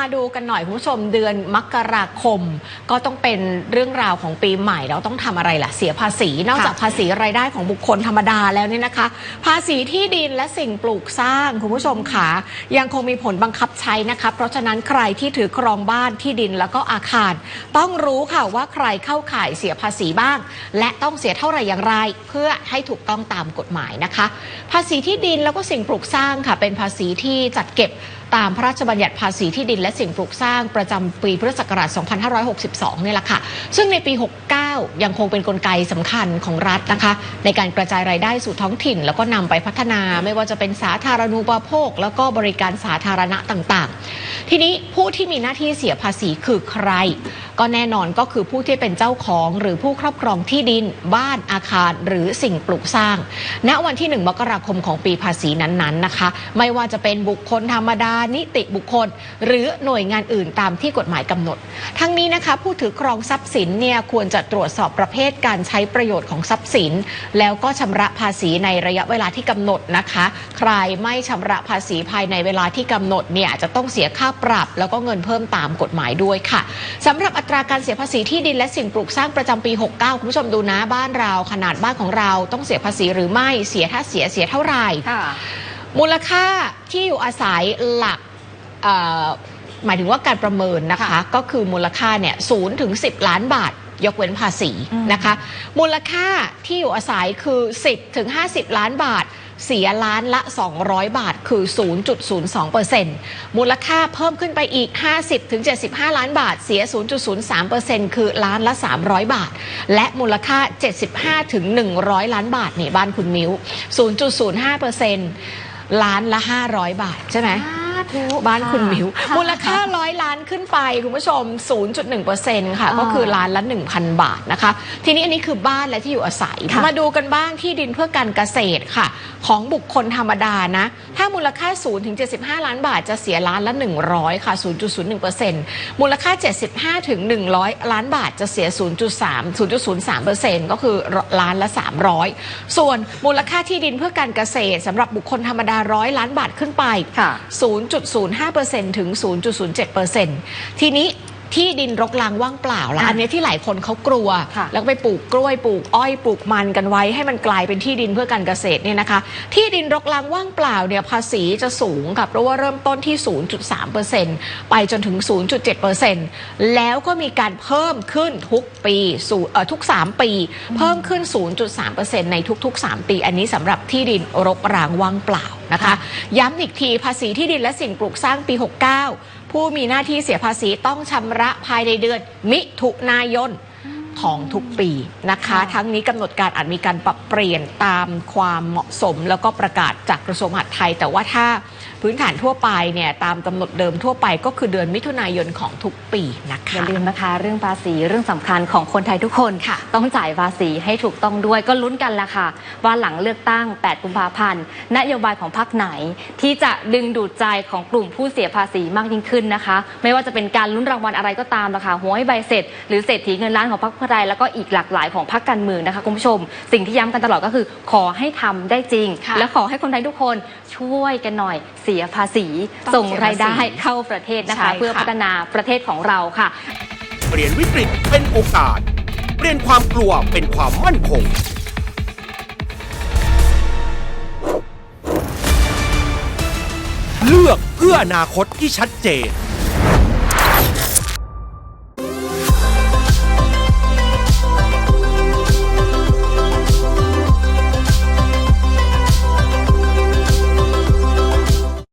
มาดูกันหน่อยคุณผู้ชมเดือนมกราคม ก็ต้องเป็นเรื่องราวของปีใหม่ เราต้องทำอะไรล่ะเสียภาษี นอกจากภาษีรายได้ของบุคคลธรรมดาแล้วเนี่ยนะคะ ภาษีที่ดินและสิ่งปลูกสร้างคุณผู้ชมขายังคงมีผลบังคับใช้นะคะ เพราะฉะนั้นใครที่ถือครองบ้านที่ดินแล้วก็อาคาร ต้องรู้ค่ะว่าใครเข้าข่ายเสียภาษีบ้าง และต้องเสียเท่าไหร่อย่างไร เพื่อให้ถูกต้องตามกฎหมายนะคะ ภาษีที่ดินแล้วก็สิ่งปลูกสร้างค่ะ เป็นภาษีที่จัดเก็บตามพระราชบัญญัติภาษีที่ดินและสิ่งปลูกสร้างประจำปีพุทธศักราช 2562 เนี่ยแหละค่ะ ซึ่งในปี 69 ยังคงเป็นนกลไกสำคัญของรัฐนะคะ ในการกระจายรายได้สู่ท้องถิ่น แล้วก็นำไปพัฒนาไม่ว่าจะเป็นสาธารณูปโภค แล้วก็บริการสาธารณะต่างๆ ทีนี้ผู้ที่มีหน้าที่เสียภาษีคือใคร ก็แน่นอนก็คือผู้ที่เป็นเจ้าของหรือผู้ครอบครองที่ดิน บ้านอาคารหรือสิ่งปลูกสร้าง ณวันที่ 1 มกราคมของปีภาษีนั้นๆนะคะ ไม่ว่าจะเป็นบุคคลธรรมดานิติบุคคล หรือหน่วยงานอื่นตามที่กฎหมายกำหนด ทั้งนี้นะคะผู้ถือครองทรัพย์สินเนี่ยควรจะตรวจสอบประเภทการใช้ประโยชน์ของทรัพย์สิน แล้วก็ชำระภาษีในระยะเวลาที่กำหนดนะคะ ใครไม่ชำระภาษีภายในเวลาที่กำหนดเนี่ยจะต้องเสียค่าปรับ แล้วก็เงินเพิ่มตามกฎหมายด้วยค่ะสำหรับอัตราการเสียภาษีที่ดินและสิ่งปลูกสร้างประจำปี 69 คุณผู้ชมดูนะบ้านเราขนาดบ้านของเราต้องเสียภาษีหรือไม่เสียถ้าเสียเสียเท่าไหร่ค่ะมูลค่าที่อยู่อาศัยหลักเอ่อ หมายถึงว่าการประเมินนะคะค่ะก็คือมูลค่าเนี่ยศูนย์ถึงสิล้านบาท ยกเว้นภาษีอืมนะคะ มูลค่าที่อยู่อาศัยคือ 10ถึง50 ล้านบาท เสียล้านละ 200 บาท คือ 0.02%มูลค่าเพิ่มขึ้นไปอีก 50ถึง75 ล้านบาท เสีย 0.03%คือล้านละ 300 บาท และมูลค่า 75ถึง100 ล้านบาทนี่บ้านคุณมิ้ว 0.05%ล้านละ 500 บาทใช่ไหม บ้านคุณมิวค่ะมูลค่าร้อยล้านขึ้นไป คุณผู้ชม 0.1%ค่ะอ่าก็คือล้านละ 1,000 บาทนะคะ ทีนี้อันนี้คือบ้านและที่อยู่อาศัยค่ะมาดูกันบ้างที่ดินเพื่อการเกษตรค่ะ ของบุคคลธรรมดานะ ถ้ามูลค่า0ถึง75 ล้านบาทจะเสียล้านละ 100 ค่ะ 0.01%มูลค่า 75ถึง100 ล้านบาทจะเสีย 0.3 0.03%ก็คือล้านละ 300 ส่วนมูลค่าที่ดินเพื่อการเกษตรสำหรับบุคคลธรรมดาร้อยล้านบาทขึ้นไปค่ะ0.05%ถึง 0.07%ทีนี้ ที่ดินรกรางว่างเปล่าละอะอันเนี้ยที่หลายคนเขากลัว ค่ะแล้วก็ไปปลูกกล้วยปลูกอ้อยปลูกมันกันไว้ ให้มันกลายเป็นที่ดินเพื่อการเกษตรเนี่ยนะคะ ที่ดินรกรางว่างเปล่าเนี่ยภาษีจะสูงค่ะเพราะว่าเริ่มต้นที่ 0.3%ไปจนถึง 0.7%แล้วก็มีการเพิ่มขึ้นทุกปีสู่เอ่อทุก 3 ปี เพิ่มขึ้น 0.3%ในทุก ๆ 3 ปี อันนี้สำหรับที่ดินรกรางว่างเปล่านะคะ ย้ำอีกทีภาษีที่ดินและสิ่งปลูกสร้างปี 69 ผู้มีหน้าที่เสียภาษีต้องชำระภายในเดือนมิถุนายน ของทุกปีนะคะค่ะทั้งนี้กำหนดการอาจมีการปรับเปลี่ยนตามความเหมาะสม แล้วก็ประกาศจากกระทรวงมหาดไทย แต่ว่าถ้าพื้นฐานทั่วไปเนี่ยตามกำหนดเดิมทั่วไปก็คือเดือนมิถุนายนของทุกปีนะอคะย่าลืมนะคะ เรื่องภาษีเรื่องสำคัญของคนไทยทุกคนค่ะ ต้องจ่ายภาษีให้ถูกต้องด้วยก็ลุ้นกันละค่ะ ว่าหลังเลือกตั้ง 8 กุมภาพันธ์นโยบายของพรรคไหน ที่จะดึงดูดใจของกลุ่มผู้เสียภาษีมากยิ่งขึ้นนะคะ ไม่ว่าจะเป็นการลุ้นรางวัลอะไรก็ตามละค่ะหัวให้ใบเสร็จ หรือเศรษฐีเงินล้านของพรรคเพื่อไทยแล้วก็อีกหลากหลายของพรรคการเมืองนะคะคุณผู้ชม สิ่งที่ย้ำกันตลอดก็คือ ขอให้ทำได้จริง ค่ะและขอให้คนไทยทุกคนช่วยกันหน่อยเสียภาษี ต้องส่งเสียภาษีรายได้เข้าประเทศนะใช่คะค่ะ เพื่อพัฒนาประเทศของเราค่ะ เปลี่ยนวิกฤตเป็นโอกาส เปลี่ยนความกลัวเป็นความมั่นคง เลือกเพื่ออนาคตที่ชัดเจน